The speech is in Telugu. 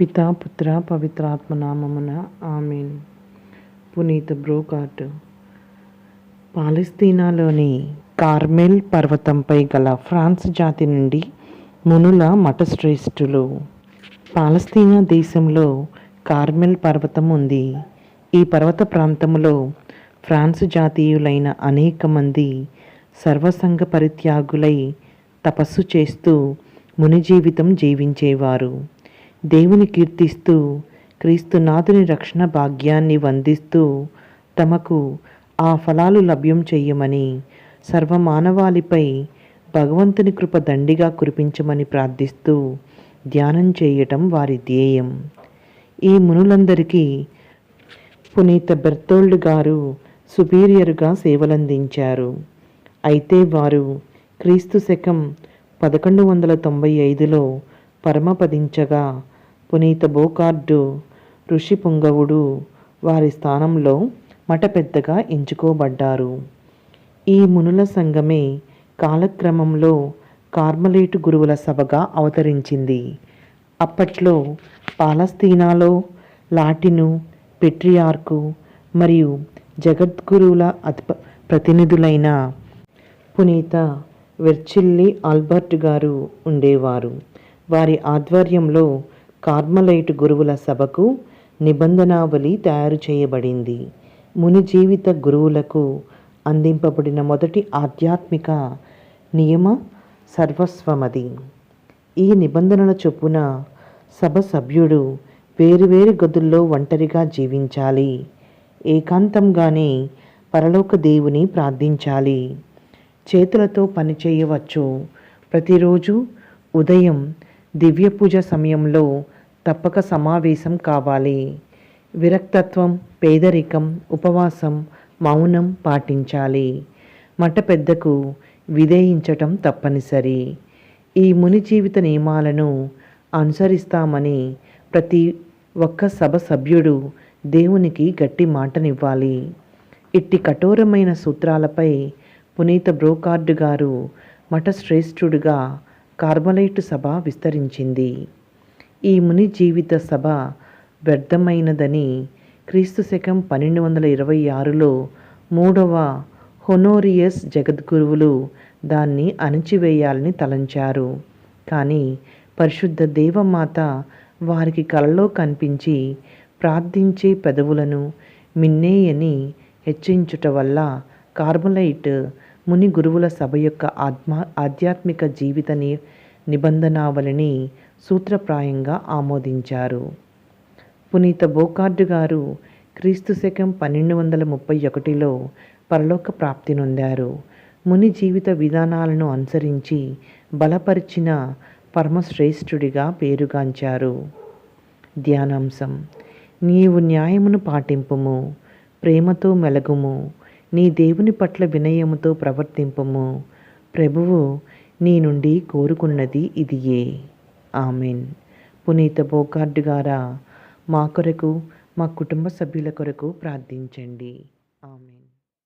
పితా పుత్ర పవిత్రాత్మ నామమున ఆమెన్. పునీత బ్రోకాట్. పాలస్తీనాలోని కార్మెల్ పర్వతంపై గల ఫ్రాన్స్ జాతి నుండి మునుల మఠశ్రేష్ఠులు. పాలస్తీనా దేశంలో కార్మెల్ పర్వతం ఉంది. ఈ పర్వత ప్రాంతంలో ఫ్రాన్స్ జాతీయులైన అనేక మంది సర్వసంగ పరిత్యాగులై తపస్సు చేస్తూ ముని జీవితం జీవించేవారు. దేవుని కీర్తిస్తూ క్రీస్తునాథుని రక్షణ భాగ్యాన్ని వందిస్తూ తమకు ఆ ఫలాలు లభ్యం చెయ్యమని సర్వమానవాళిపై భగవంతుని కృప దండిగా కురిపించమని ప్రార్థిస్తూ ధ్యానం చేయటం వారి ధ్యేయం. ఈ మునులందరికీ పునీత బెర్తోల్డ్ గారు సుపీరియర్గా సేవలందించారు. అయితే వారు క్రీస్తు శకం పదకొండు వందల తొంభై ఐదులో పరమపదించగా పునీత బోకార్డు ఋషి పుంగవుడు వారి స్థానంలో మఠ పెద్దగా ఎంచుకోబడ్డారు. ఈ మునుల సంఘమే కాలక్రమంలో కార్మలేటు గురువుల సభగా అవతరించింది. అప్పట్లో పాలస్తీనాలో లాటిను పెట్రియార్కు మరియు జగద్గురువుల అతి ప్రతినిధులైన పునీత వెర్చిల్లి ఆల్బర్ట్ గారు ఉండేవారు. వారి ఆధ్వర్యంలో కార్మలైట్ గురువుల సభకు నిబంధనావళి తయారు చేయబడింది. ముని జీవిత గురువులకు అందింపబడిన మొదటి ఆధ్యాత్మిక నియమ సర్వస్వమది. ఈ నిబంధనల చొప్పున సభ సభ్యుడు వేరువేరు గదుల్లో ఒంటరిగా జీవించాలి. ఏకాంతంగానే పరలోక దేవుని ప్రార్థించాలి. చేతులతో పని చేయవచ్చు. ప్రతిరోజు ఉదయం దివ్య పూజ సమయంలో తప్పక సమావేశం కావాలి. విరక్తత్వం పేదరికం ఉపవాసం మౌనం పాటించాలి. మఠ పెద్దకు విధేయించటం తప్పనిసరి. ఈ ముని జీవిత నియమాలను అనుసరిస్తామని ప్రతి ఒక్క సభ సభ్యుడు దేవునికి గట్టి మాటనివ్వాలి. ఇట్టి కఠోరమైన సూత్రాలపై పునీత బ్రోకార్డు గారు మఠ శ్రేష్ఠుడిగా సభ విస్తరించింది. ఈ ముని జీవిత సభ వ్యర్థమైనదని క్రీస్తు శకం పన్నెండు వందల ఇరవై ఆరులో మూడవ హొనోరియస్ జగద్గురువులు దాన్ని అణచివేయాలని తలంచారు. కానీ పరిశుద్ధ దేవమాత వారికి కలలో కనిపించి ప్రార్థించే పెదవులను మిన్నేయని హెచ్చించుట వల్ల కార్బలైట్ ముని గురువుల సభ యొక్క ఆత్మ ఆధ్యాత్మిక జీవిత ని నిబంధనావళిని సూత్రప్రాయంగా ఆమోదించారు. పునీత బోకార్డు గారు క్రీస్తు శకం పన్నెండు వందల ముప్పై ఒకటిలో పరలోక ప్రాప్తి నొందారు. ముని జీవిత విధానాలను అనుసరించి బలపరిచిన పరమశ్రేష్ఠుడిగా పేరుగాంచారు. ధ్యానాంశం. నీవు న్యాయమును పాటింపుము ప్రేమతో మెలగుము నీ దేవుని పట్ల వినయముతో ప్రవర్తింపము. ప్రభువు నీ నుండి కోరుకున్నది ఇదియే. ఆమెన్. పునీత బోకార్డ్ గారా మా కొరకు మా కుటుంబ సభ్యుల కొరకు ప్రార్థించండి. ఆమె